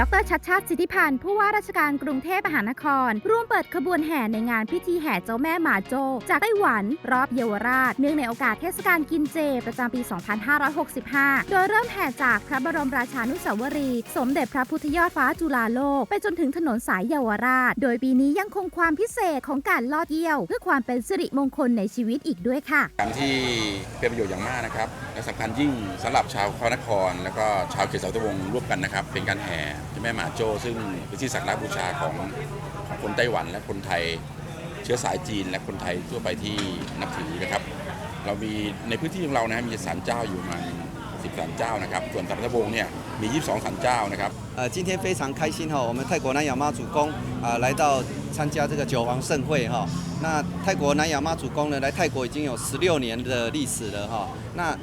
ดรชัดชาติสิทธิพันธ์ผู้ว่าราชการกรุงเทพมหานคร ร่วมเปิดขบวนแห่ในงานพิธีแห่เจ้าแม่หมาโจ จากไต้หวันรอบเยาวราช เนื่องในโอกาสเทศกาลกินเจ ประจำปี 2565 โดยเริ่มแห่จากพระบรมราชานุสาวรีย์สมเด็จพระพุทธยอดฟ้าจุฬาโลก ไปจนถึงถนนสายเยาวราช โดยปีนี้ยังคงความพิเศษของการลอดเยี่ยว เพื่อความเป็นสิริมงคลในชีวิตอีกด้วยค่ะการที่เป็นประโยชน์อย่างมากนะครับและสำคัญยิ่งสำหรับชาวคอนคร แล้วก็ชาวเขตเสาตะวงร่วมกันนะครับ เป็นการแห่เจ้าแม่หมาโจ้ซึ่งเป็นที่สักการะบูชาของของคนไต้หวันและคนไทยเชื้อสายจีน และคนไทยทั่วไปที่นับถือนะครับ เรามีในพื้นที่ของเรานะมีศาลเจ้าอยู่ประมาณ 10ศาลเจ้านะครับ ส่วนสัตะวงเนี่ยมี 22ศาลเจ้านะครับ 呃，今天非常开心哈，我们泰国南亚妈祖宫啊、来到参加这个九皇盛会哈。那泰国南亚妈祖宫呢，来泰国已经有十六年的历史了哈。那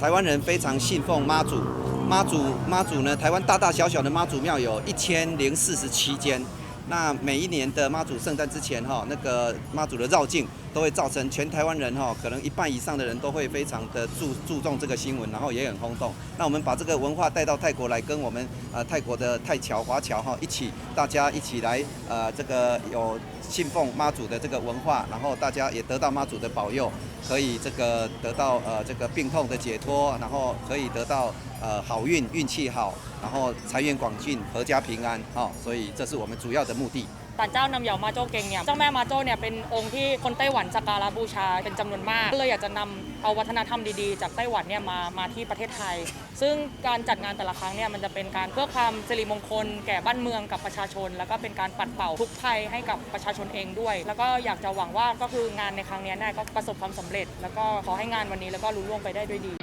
台湾人非常信奉妈祖，妈祖妈祖呢，台湾大大小小的妈祖庙有一千零四十七间。 那每一年的妈祖圣诞之前哈，那个妈祖的绕境都会造成全台湾人哈，可能一半以上的人都会非常的注注重这个新闻，然后也很轰动。那我们把这个文化带到泰国来，跟我们呃泰国的泰侨华侨哈一起，大家一起来呃这个有信奉妈祖的这个文化，然后大家也得到妈祖的保佑，可以这个得到呃这个病痛的解脱，然后可以得到呃好运运气好，然后财源广进，阖家平安哈、所以这是我们主要的目的。 ศาลเจ้านำเหยามาโจ้เก่งเนี่ยเจ้าแม่มาโจ้เนี่ยเป็นองค์ที่คนไต้หวันสักการะบูชาเป็นจำนวนมากก็เลยอยากจะนำเอาวัฒนธรรมดีๆ จากไต้หวันเนี่ยมามาที่ประเทศไทย ซึ่งการจัดงานแต่ละครั้งเนี่ยมันจะเป็นการเพื่อความสิริมงคล แก่บ้านเมืองกับประชาชน แล้วก็เป็นการปัดเป่าทุกข์ภัยให้กับประชาชนเองด้วย แล้วก็อยากจะหวังว่าก็คืองานในครั้งเนี้ยเนี่ยก็ประสบความสำเร็จ แล้วก็ขอให้งานวันนี้แล้วก็รุ่ล่วงไปได้ด้วยดี